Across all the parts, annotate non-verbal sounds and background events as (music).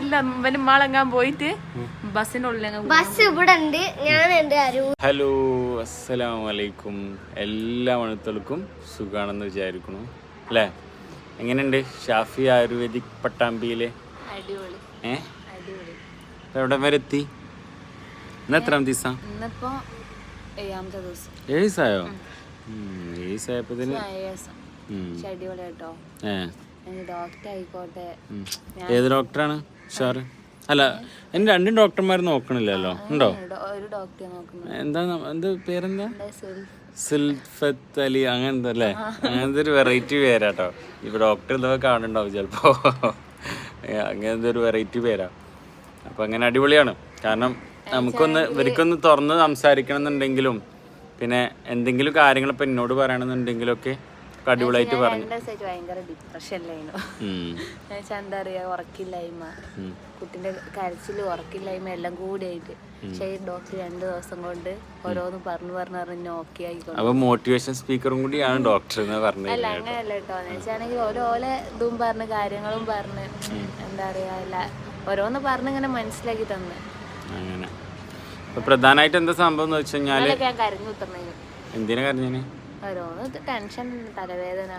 ഇവന് മാളെങ്ങാൻ പോയിട്ട്? ബസ് ഇവിടെ ഉണ്ട് ഞാൻ എന്റെ അരു ഹലോ അസ്സലാമു അലൈക്കും. എല്ലാ മണുത്തൾക്കും സുഖാണെന്ന് വിചാരിക്കുന്നു. അല്ലേ? എങ്ങനെയുണ്ട്? ഷാഫി ആയുർവേദിക് പട്ടാമ്പിയിലെ? ഏ? എവിടെ വരെ എത്തി? ഇന്ന് എത്രാം ദിവസം? ഇന്നിപ്പോ ഏഴാമത്തെ ദിവസം. ഏഴ് ദിവസമായോ ഏഴ് ദിവസമായപ്പോഴത്തേന് ഏ. ഡോക്ടർ ആയിക്കോട്ടെ ഏത് ഡോക്ടറാണ്? ഉഷാറ് അല്ല എന്നെ രണ്ടും ഡോക്ടർമാർ നോക്കണില്ലല്ലോ? ഉണ്ടോ? ഒരു ഡോക്ടറെ നോക്കുന്നു എന്താ ന- എന്ത് പേരെന്താ? സിൽഫത്ത് അലി. അങ്ങനത്തെ അല്ലേ? അങ്ങനത്തെ ഒരു വെറൈറ്റി പേരാട്ടോ ഇപ്പൊ ഡോക്ടർ ഇതൊക്കെ കാണുന്നുണ്ടാവും ചിലപ്പോ. ഏ, അങ്ങനത്തെ ഒരു വെറൈറ്റി പേരാ. അപ്പൊ അങ്ങനെ അടിപൊളിയാണ്. കാരണം നമുക്കൊന്ന് ഇവർക്കൊന്ന് തുറന്ന് സംസാരിക്കണം എന്നുണ്ടെങ്കിലും പിന്നെ എന്തെങ്കിലും കാര്യങ്ങൾ ഇപ്പൊ എന്നോട് പറയണമെന്നുണ്ടെങ്കിലും ഒക്കെ അടിപൊളിയായിട്ട് പറഞ്ഞു. ഭയങ്കര ഡിപ്രഷനിലായിരുന്നു എന്താ പറയാ ഉറക്കില്ലായ്മ. കുട്ടിന്റെ കരച്ചിൽ ഉറക്കില്ലായ്മ എല്ലാം കൂടിയായിട്ട്. പക്ഷേ ഈ ഡോക്ടർ രണ്ട് ദിവസം കൊണ്ട് ഓരോന്ന് പറഞ്ഞു പറഞ്ഞു പറഞ്ഞ് ഓക്കെ ആയിക്കോട്ടെ മോട്ടിവേഷൻ സ്പീക്കറും കൂടിയാണ് ഡോക്ടർ അല്ല അങ്ങനെയല്ല കേട്ടോ. എന്ന് വെച്ചാണെങ്കിൽ ഓരോ ഓലെ ഇതും പറഞ്ഞ് കാര്യങ്ങളും പറഞ്ഞ് എന്താ പറയാ ഓരോന്ന് പറഞ്ഞ് ഇങ്ങനെ മനസ്സിലാക്കി തന്നെ. അങ്ങനെ. പ്രധാനമായിട്ട് എന്താ സംഭവം എന്ന് വെച്ച് കരഞ്ഞു കുത്തണേന്. എന്തിനാ കരഞ്ഞാന്? ഓരോന്ന് ടെൻഷൻ തലവേദന.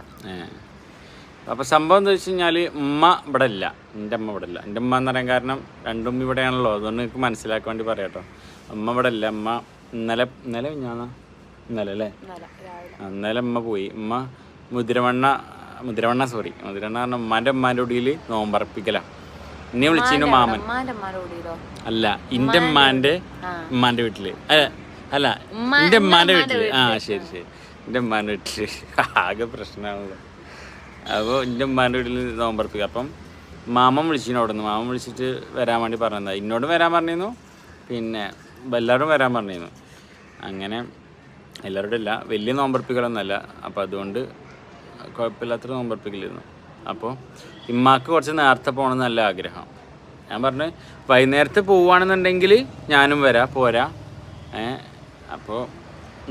അപ്പൊ സംഭവം എന്താ വെച്ച് കഴിഞ്ഞാൽ ഉമ്മ ഇവിടെ ഇല്ല. എന്റെ അമ്മ ഇവിടെ ഇല്ല. എന്റെ ഉമ്മ എന്ന് പറയാൻ കാരണം രണ്ടും ഇവിടെയാണല്ലോ. അതുകൊണ്ട് എനിക്ക് മനസ്സിലാക്കാൻ വേണ്ടി പറയാട്ടോ അമ്മ ഇവിടെ ഇല്ല. അമ്മ ഇന്നലെ ഇന്നലെ ഞാനാ ഇന്നലെ അല്ലേ? ഇന്നലെ അമ്മ പോയി. ഉമ്മ മുതിരവണ്ണ മുതിരവണ്ണ സോറി മുതിരവണ്ണ പറഞ്ഞ ഉമ്മാന്റെ ഉമ്മാന്റെ ഒടിയിൽ നോമ്പറപ്പിക്കല. എന്നെ വിളിച്ചിരുന്നു മാമൻ. ഉമ്മാന്റെ അല്ല ഇന്റെ ഉമ്മാന്റെ ഉമ്മാന്റെ വീട്ടിൽ. അല്ല അല്ല എന്റെ ഉമ്മാന്റെ വീട്ടിൽ. ആ ശരി ശരി. എന്റെ ഉമ്മാന്റെ വീട്ടിൽ. ആകെ പ്രശ്നമാണല്ലോ അപ്പോൾ എന്റെ ഉമ്മാന്റെ വീട്ടിൽ നോമ്പറപ്പിക്കുക അപ്പം മാമൻ വിളിച്ചിരുന്നു അവിടെ നിന്ന് മാമൻ വിളിച്ചിട്ട് വരാൻ വേണ്ടി പറഞ്ഞതാ. ഇന്നോടും വരാൻ പറഞ്ഞിരുന്നു. പിന്നെ എല്ലാവരും വരാൻ പറഞ്ഞിരുന്നു. അങ്ങനെ എല്ലാവരോടും ഇല്ല. വലിയ നോമ്പറപ്പിക്കലൊന്നുമല്ല അപ്പോൾ അതുകൊണ്ട് കുഴപ്പമില്ലാത്തൊരു നോമ്പറപ്പിക്കലായിരുന്നു അപ്പോൾ ഇമ്മാക്ക് കുറച്ച് നേരത്തെ പോകണമെന്ന് നല്ല ആഗ്രഹം. ഞാൻ പറഞ്ഞു വൈകുന്നേരത്തെ പോവുകയാണെന്നുണ്ടെങ്കിൽ ഞാനും വരാം. പോരാ. അപ്പോൾ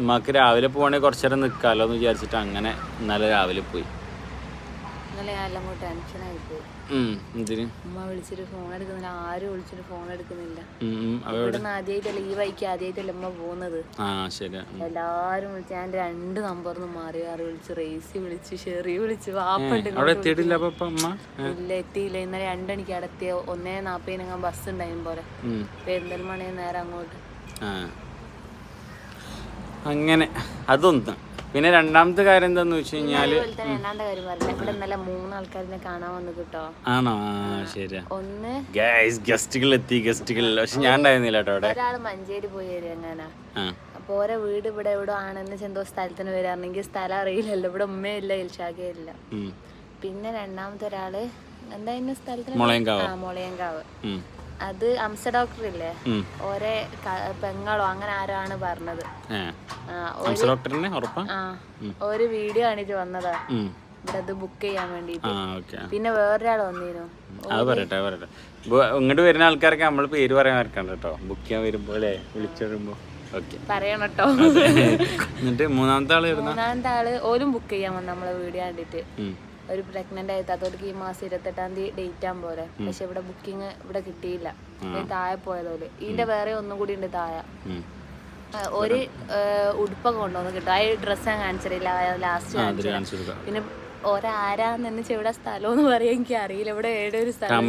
ഉമ്മാക്ക് രാവിലെ പോകണേ കുറച്ചു നേരം നിൽക്കാമല്ലോ എന്ന് വിചാരിച്ചിട്ട് അങ്ങനെ ഇന്നലെ രാവിലെ പോയി. ഇന്നലെ ഞാൻ എല്ലാം കൂടി ടെൻഷനായി പോയി. ഉം, എന്തിന്? ഉമ്മ വിളിച്ചിട്ട് ഫോൺ എടുക്കുന്നില്ല. ആരും വിളിച്ചിട്ട് ഫോൺ എടുക്കുന്നില്ല. ഇവിടുന്ന് ആദ്യമായിട്ടല്ല ഈ വഴിക്ക് ആദ്യമായിട്ടല്ല ഉമ്മ പോകുന്നത്. എല്ലാരും വിളിച്ച് ഞാൻ രണ്ട് നമ്പറിന്ന് മാറി മാറി വിളിച്ച് റേസി വിളിച്ച് ഷെറി വിളിച്ച് വാപ്പുണ്ട് അവിടെ എത്തിയിട്ടില്ല അപ്പൊ അമ്മ ഇല്ല എത്തിയില്ല. ഇന്നലെ രണ്ടണിക്ക് അടത്തിയ ഒന്നേ നാപ്പതിനങ്ങാൻ ബസ് ഉണ്ടായും പോലെ. പെരിന്തൽമണയെ നേരെ അങ്ങോട്ട്. അങ്ങനെ അതൊന്ന്. പിന്നെ രണ്ടാമത്തെ കാര്യം എന്താന്ന് വെച്ച് കഴിഞ്ഞാൽ കിട്ടോ ആണോ? ശരി ഗൈസ് ഗസ്റ്റുകൾ എത്തി ഗസ്റ്റുകൾ പക്ഷെ ഞാൻ ഉണ്ടായിരുന്നില്ല കേട്ടോ അവിടെ. മഞ്ചേരി പോയി അങ്ങനെ അപ്പൊ ഓരോ വീട് ഇവിടെ എവിടെ ആണെന്ന് എന്തോ സ്ഥലത്തിന് വരാണെങ്കിൽ സ്ഥലം അറിയില്ലല്ലോ. ഇവിടെ ഉമ്മയില്ല ഇൽഷാഖയില്ല ഇല്ല. പിന്നെ രണ്ടാമത്തെ ഒരാൾ എന്തായിരുന്നു സ്ഥലത്തിന്? മുളയങ്കാവ്. മുളയങ്കാവ്. അത് അംസ ഡോക്ടർ ഇല്ലേ ഓരെ പെങ്ങളോ അങ്ങനെ ആരാണ് പറഞ്ഞത്. ഒരു വീഡിയോ കാണിട്ട് വന്നതാ. ഇവിടെ അത് ബുക്ക് ചെയ്യാൻ വേണ്ടി പിന്നെ വേറൊരാൾ വന്നിരുന്നു. അത് പറയട്ടെ പറയട്ടെ. ഇങ്ങോട്ട് വരുന്ന ആൾക്കാർക്ക് നമ്മൾ പേര് പറയാൻ വരക്കണ്ട കേട്ടോ. ബുക്ക് ചെയ്യാൻ വരുമ്പോ അല്ലേ? വിളിച്ചു വരുമ്പോ ഓക്കെ. പറയണം കേട്ടോ. എന്നിട്ട് മൂന്നാമത്തെ ആൾ മൂന്നാമത്തെ ആൾ ഓരും ബുക്ക് ചെയ്യാൻ വന്നു നമ്മളെ വീഡിയോ കണ്ടിട്ട്. ഒരു പ്രഗ്നന്റ് ആയിട്ട് അതോടൊക്കെ ഈ മാസം ഇരുപത്തെട്ടാം തീയതി ഡേറ്റ് ആകാൻ പോലെ പക്ഷെ ഇവിടെ ബുക്കിംഗ് ഇവിടെ കിട്ടിയില്ല. താഴെ പോയതോൽ. ഇതിന്റെ വേറെ ഒന്നും കൂടി ഉണ്ട് താഴെ. ഒരു ഉടുപ്പൊക്കെ കൊണ്ടുവന്ന് കിട്ടും. ആ ഡ്രസ്സ് ഞാൻ കാണിച്ചിട്ടില്ല ലാസ്റ്റ് അതിൽ കാണിച്ചു കാണിച്ചു പിന്നെ ഒരാരാന്ന് എന്നെ ഇവിടെ സ്ഥലം എന്ന് പറയാൻ എനിക്ക് അറിയില്ല. ഇവിടെ ഏടെ ഒരു സ്ഥലം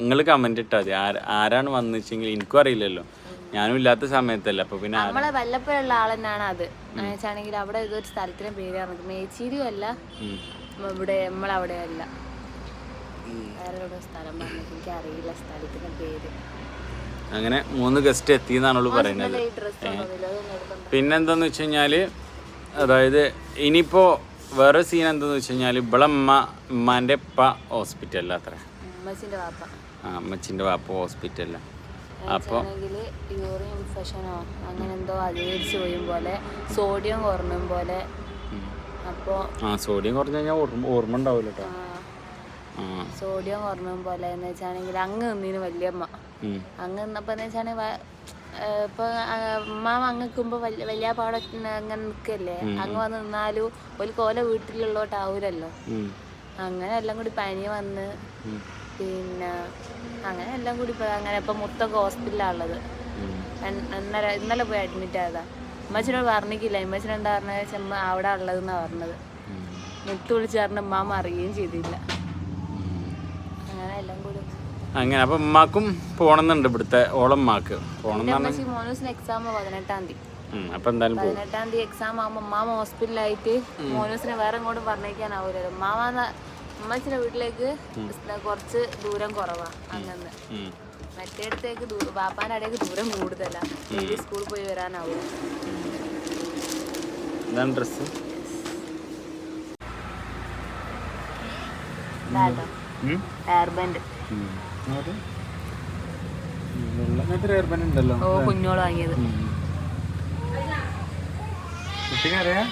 നിങ്ങൾ കമന്റ് ഇട്ടാ മതി. ആര- ആരാണ് വന്നിച്ചെങ്കിൽ എനിക്കും അറിയില്ലല്ലോ. ഞാനും ഇല്ലാത്ത സമയത്തല്ല. അപ്പൊ പിന്നെ നമ്മളെ വല്ലപ്പോഴുള്ള ആൾ തന്നെയാണ് അത് എന്നുവെച്ചാണെങ്കിൽ അവിടെ ഇതൊരു സ്ഥലത്തിന്റെ പേര് മേച്ചേരിയും അല്ല. ഇവിടെ നമ്മളവിടെ അല്ല വേറെ എവിടെ സ്ഥലം പറഞ്ഞത് എനിക്ക് അറിയില്ല സ്ഥലത്തിന്റെ പേര്. അങ്ങനെ മൂന്ന് ഗസ്റ്റ് എത്തി എന്നാണ് പറയുന്നത്. പിന്നെന്താന്ന് വെച്ച് കഴിഞ്ഞാൽ അതായത് ഇനിയിപ്പോ വേറെ സീൻ എന്താന്ന് വെച്ച് കഴിഞ്ഞാൽ ഇവിടെ ഉമ്മ ഉമ്മാന്റെ ഉപ്പ ഹോസ്പിറ്റലിൽ അത്ര ആ അമ്മച്ചിന്റെ വാപ്പ ഹോസ്പിറ്റലിൽ അപ്പോൾ യൂറിൻ ഇൻഫെക്ഷനോ അങ്ങനെ എന്തോ അധികരിച്ച് പോയും പോലെ സോഡിയം കുറഞ്ഞും പോലെ അപ്പോൾ ആ സോഡിയം കുറഞ്ഞു കഴിഞ്ഞാൽ ഓർമ്മ ഓർമ്മ ഉണ്ടാവില്ല കേട്ടോ സോഡിയം കുറഞ്ഞ പോലെ എന്ന് വെച്ചാണെങ്കിൽ അങ്ങ് നിന്നീന് വല്യമ്മ. അങ്ങ് നിന്നപ്പോൾ എന്ന് വെച്ചാണെങ്കിൽ ഇപ്പോൾ അമ്മ അങ്ങ് നിൽക്കുമ്പോ വലിയ പാട അങ്ങനെ നിൽക്കല്ലേ അങ്ങ് വന്ന് നിന്നാലും ഒരു കോല വീട്ടിലുള്ളോട്ടാവൂലല്ലോ അങ്ങനെ എല്ലാം കൂടി പനി വന്ന് പിന്നെ അങ്ങനെ എല്ലാം കൂടി ഇപ്പൊ അങ്ങനെ ഇപ്പൊ മൊത്തമൊക്കെ ഹോസ്പിറ്റലാണ് ഉള്ളത്. ഇന്നലെ ഇന്നലെ പോയി അഡ്മിറ്റ് ആയതാ. ഉമ്മച്ചിനോട് പറഞ്ഞിട്ടില്ല. ഉമ്മച്ചിന് എന്താ പറഞ്ഞത് ചെമ്മ അവിടെ ഉള്ളതെന്നാ പറഞ്ഞത്. മുത്ത് വിളിച്ച് പറഞ്ഞ ഉമ്മാമ അറിയുകയും ചെയ്തില്ല. അങ്ങനെ എല്ലാം കൂടി. അങ്ങനെ അപ്പൊ ഉമ്മാക്കും പോണെന്നുണ്ട് ഇവിടുത്തെ ഓളമ്മാക്ക്. പോണം എന്ന് മോനൂസിന് എക്സാം പതിനെട്ടാം തീയതി. അപ്പം എന്തായാലും പതിനെട്ടാം തീയതി എക്സാം ആകുമ്പോ ഉമ്മാമ ഹോസ്പിറ്റലായിട്ട് മോനൂസിനെ വേറെ എങ്ങോട്ടും പറഞ്ഞേക്കാനാവൂലല്ലോ. ഉമ്മാമ ഉമ്മച്ചിന്റെ വീട്ടിലേക്ക് കുറച്ച് ദൂരം കുറവാ അങ്ങനെ മറ്റേ മറ്റേടത്തേക്ക് ദൂരം ബാപ്പാന്റെ അടേക്ക് ദൂരം കൂടുതലാ. ഡെയിലി സ്കൂളിൽ പോയി വരാനാവും ഇതാണ് ഡ്രസ്സ്. വാങ്ങിയത്. കുട്ടിക്കറിയാ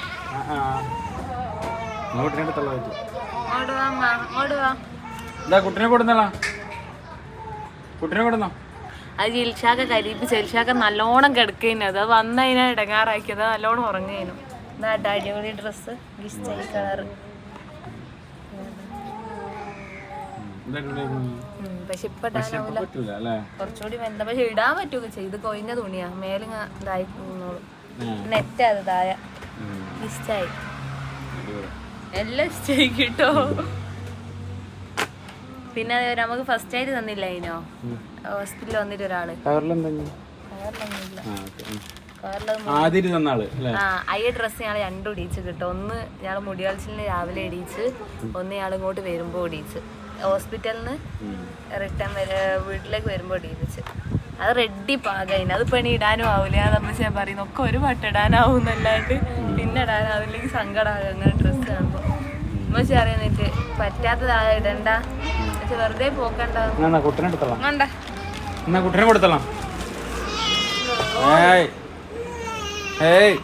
കുട്ടിനെ അടുത്തുള്ള പറ്റും ഇതാ കുട്ടിനെ കൊടുന്നോളാ. കുട്ടിനെ കൊടുന്നോ? അത് ജിൽഷാക്ക കരീപ്പ് ജിൽഷാക്ക നല്ലോണം കിടക്കുന്നത് അത് വന്നതിനെ ഇടങ്ങാറാക്കിയത്. നല്ലോണം ഉറങ്ങേനു. എന്നാ അടിപൊളി ഡ്രസ്സ് ഇഷ്ടായി കളറ് പക്ഷെ ഇപ്പൊ ഇടാനാവില്ല കുറച്ചുകൂടി വെന്ത പക്ഷെ ഇടാൻ പറ്റുക ചെയ്ത് കൊയിഞ്ഞ തുണിയാ മേലിങ്ങ ഇതായി നെറ്റ് അത് താഴെ ഇഷ്ടായി എല്ലാം ഇഷ്ടായി കിട്ടോ. പിന്നെ അത് നമുക്ക് ഫസ്റ്റ് ആയിട്ട് തന്നില്ല അതിനോ ഹോസ്പിറ്റലിൽ വന്നിട്ട് ഒരാൾ. ഓക്കെ കയറിലൊന്നും ആദ്യം തന്നാൾ ആ അയ്യ ഡ്രസ്സ് ഞങ്ങൾ രണ്ടും ഇടിയിച്ച് കിട്ടും. ഒന്ന് ഞങ്ങൾ മുടിയാഴ്ചയിൽ രാവിലെ ഇടിച്ച് ഒന്ന് ഞങ്ങൾ ഇങ്ങോട്ട് വരുമ്പോൾ ഇടിച്ച് ഹോസ്പിറ്റലിൽ റിട്ടേൺ വരെ വീട്ടിലേക്ക് വരുമ്പോൾ ഇടിപ്പിച്ച് അത് റെഡി പാകയിന് അത് പണി ഇടാനും ആവില്ല അത് അമ്മ ഞാൻ പറയുന്നു ഒക്കെ ഒരു വട്ടം ഇടാനാവും എന്നല്ലാണ്ട് പിന്നെ ഇടാനാവില്ലെങ്കിൽ സങ്കടമാകും അങ്ങനെ ഡ്രസ്സ് കാണുമ്പോൾ അമ്മച്ചി അറിയുന്നിട്ട് പറ്റാത്തതാ ഇടണ്ട. വെറുതെ പോക്കണ്ട. കുട്ടനെ എന്നാ കുട്ടിനെ കൊടുത്തോളാം. ഏയ്. ഏയ്.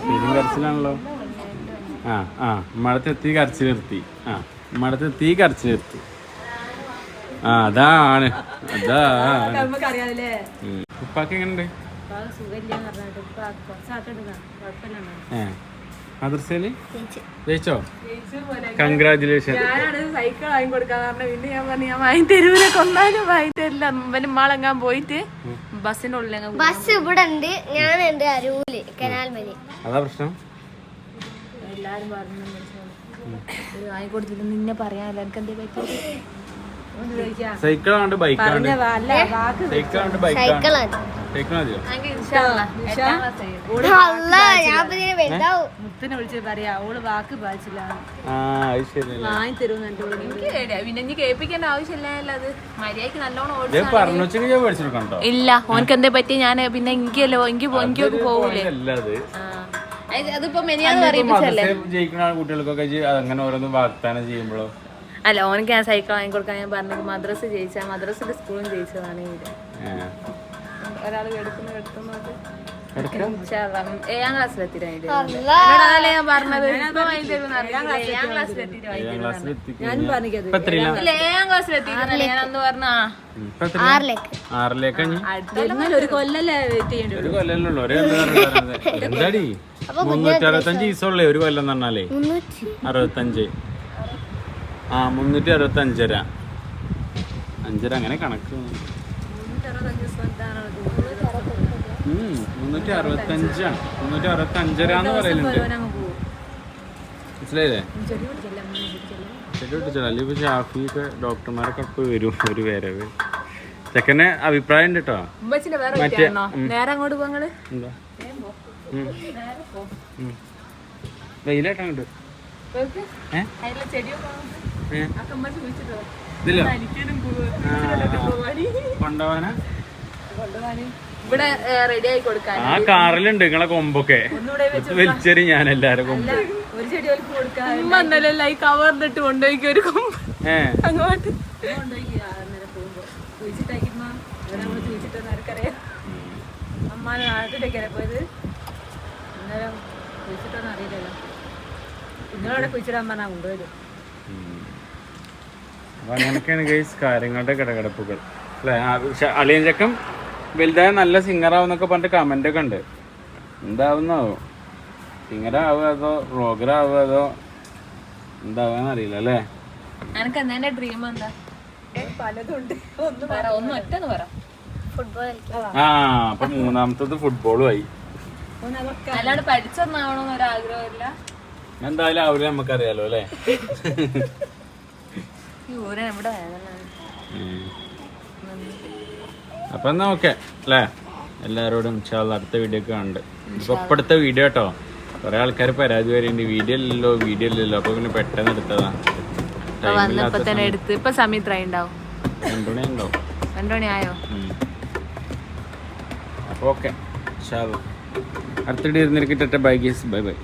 ശരിയും കരച്ചിലാണല്ലോ. ആ ആ മഴത്ത് എത്തി കരച്ചിൽ നിർത്തി. ആ മഴത്ത് എത്തി കരച്ചിൽ നിർത്തി. ആ അതാണ് അതാണ്. ഉപ്പാക്ക് എങ്ങനെയുണ്ട്? ഏ. മദ്രസയിൽ ജയിച്ചോ. കൺഗ്രാചുലേഷൻ സൈക്കിൾ വാങ്ങി കൊടുക്കാൻ പറഞ്ഞു പിന്നെ ഞാൻ പറഞ്ഞു ഞാൻ വാങ്ങി തരൂരെ കൊന്നാലും വാങ്ങി തരില്ല. അമ്പലം മാളെങ്ങാൻ പോയിട്ട് ബസ്സിനുള്ളിൽ ബസ് ഇവിടെ ഉണ്ട്. എന്റെ അരൂൽ കനാൽ മലി അതാ പ്രശ്നം. എല്ലാരും പറഞ്ഞു വാങ്ങി കൊടുത്തിട്ട് നിന്നെ പറയാനല്ല. എനിക്ക് എന്തേ പറ്റി സൈക്കിളാണ്ട് ബൈക്കാണ്ട് സൈക്കിളാണ്ട് ബൈക്കാണ്ട് സൈക്കിളാണ് മുത്തിനെ വിളിച്ച് പറയാ ഓൾ വാക്ക് പാലിച്ചില്ല ഇല്ല ഓനക്ക് എന്തേ പറ്റി? ഞാൻ പിന്നെ എനിക്കല്ലോ എനിക്ക് എനിക്ക് പോകൂലേ അല്ല അത്. അത് അതിപ്പോ ജയിക്കുന്ന കുട്ടികൾക്കൊക്കെ അങ്ങനെ ഓരോന്നും വാഗ്ദാനം ചെയ്യുമ്പോഴോ അല്ല ഓനക്ക് ഞാൻ സൈക്കിൾ വാങ്ങി കൊടുക്കാൻ ഞാൻ പറഞ്ഞത് മദ്രസ ജയിച്ച മദ്രസിന്റെ സ്കൂളും ജയിച്ചതാണ് ഇത് ഒരാൾ എടുക്കുന്ന ഏഴാം ഞാൻ പറഞ്ഞത്. ഏഴാം ഏഴാം ക്ലാസ്സിലെത്തിയിട്ടല്ലേ ഞാൻ അന്ന് പറഞ്ഞ? ഒരു കൊല്ലല്ലേ ഒരു കൊല്ലല്ലേ ഉള്ളൂ. ഒരു കൊല്ലം തന്നാലേ എന്താടി? മുന്നൂറ്റി അറുപത്തഞ്ച് ദിവസമുള്ളേ ഒരു കൊല്ലം എന്ന് പറഞ്ഞാലേ? അറുപത്തഞ്ച്. ആ മുന്നൂറ്റി അറുപത്തി അഞ്ചര അഞ്ചര അങ്ങനെ കണക്ക്. മുന്നൂറ്റി അറുപത്തഞ്ചാണ് മുന്നൂറ്റി അറുപത്തി അഞ്ചര എന്ന് പറയലുണ്ട് മനസ്സിലായില്ലേ? അല്ലെങ്കിൽ ഷാഫിയൊക്കെ ഡോക്ടർമാരൊക്കെ വരും ഒരു വരവ്. ചെക്കനെ അഭിപ്രായം ഉണ്ട് കേട്ടോ മറ്റേ നേരെ അങ്ങോട്ട് പോങ്ങൾ എന്താ? വെയിലായിട്ട് അങ്ങോട്ട് ഇതില്ലോ ഇവിടെ റെഡി ആയി കൊടുക്കാൻ. ആ കാറിലുണ്ട് നിങ്ങളെ കൊമ്പൊക്കെ. വലിച്ചെറി ഞാൻ എല്ലാരും കൊമ്പ് ഒരു ചെടി ഇന്നലെ ഈ കവർന്നിട്ട് കൊണ്ടുപോയി ഒരു കൊമ്പ്. അങ്ങോട്ട്. അമ്മാനെ നാട്ടിലേക്കല്ലേ പോയത് അന്നേരം കുഴിച്ചിട്ടൊന്നും അറിയില്ലല്ലോ നിങ്ങളവിടെ കുഴിച്ചിടാൻ പറഞ്ഞാ കൊണ്ടുപോയത് അപ്പൊ അങ്ങനെയൊക്കെയാണ് ഗൈസ് കാര്യങ്ങളുടെ കിടകിടപ്പുകൾ. അല്ലെ? അളിയൻ ചക്കം വലുതായ നല്ല സിംഗറാവുന്നൊക്കെ പറഞ്ഞിട്ട് കമന്റ് ഒക്കെ ഉണ്ട്. എന്താവുന്നാവോ? സിംഗറാവുക അതോ റോഗറാവുക അതോ എന്താവാന്ന് അറിയില്ല അല്ലേ? എനക്ക് എന്നെ ഡ്രീം എന്താ? പലതുണ്ട്. ഒന്ന് പറ ഒന്ന് ഒറ്റന്ന് പറ. ഫുട്ബോൾ ആ അപ്പൊ മൂന്നാമത്തത് ഫുട്ബോളും ആയി. അതൊക്കെ അല്ലാണ്ട് പഠിച്ചൊന്നാവണമെന്ന് ഒരാഗ്രഹമില്ല എന്തായാലും അവർ നമുക്കറിയാലോ അല്ലേ (laughs) ഈ ഊരൻ ഇവിടെ വേദന ഉം. അപ്പൊ എന്നാ ഓക്കെ അല്ലേ? എല്ലാരോടും ഇൻഷാല്ല അടുത്ത വീഡിയോ ഒക്കെ ഉണ്ട് ഇപ്പൊ ഇപ്പടുത്ത വീഡിയോ കേട്ടോ കുറെ ആൾക്കാർ പരാതി വരുന്നുണ്ട് വീഡിയോ ഇല്ലല്ലോ വീഡിയോ ഇല്ലല്ലോ. അപ്പൊ പിന്നെ പെട്ടെന്ന് എടുത്തതാ. വന്നപ്പോ തന്നെ എടുത്ത്. ഇപ്പൊ സമയം ഇത്ര ഉണ്ടാവും രണ്ടു മണി ഉണ്ടാവും രണ്ടു മണി ആയോ? ഉം. അപ്പൊ ഓക്കെ അടുത്തിടെ ഇരുന്നിരിക്കട്ടെ ബൈ ഗീസ് ബൈ ബൈ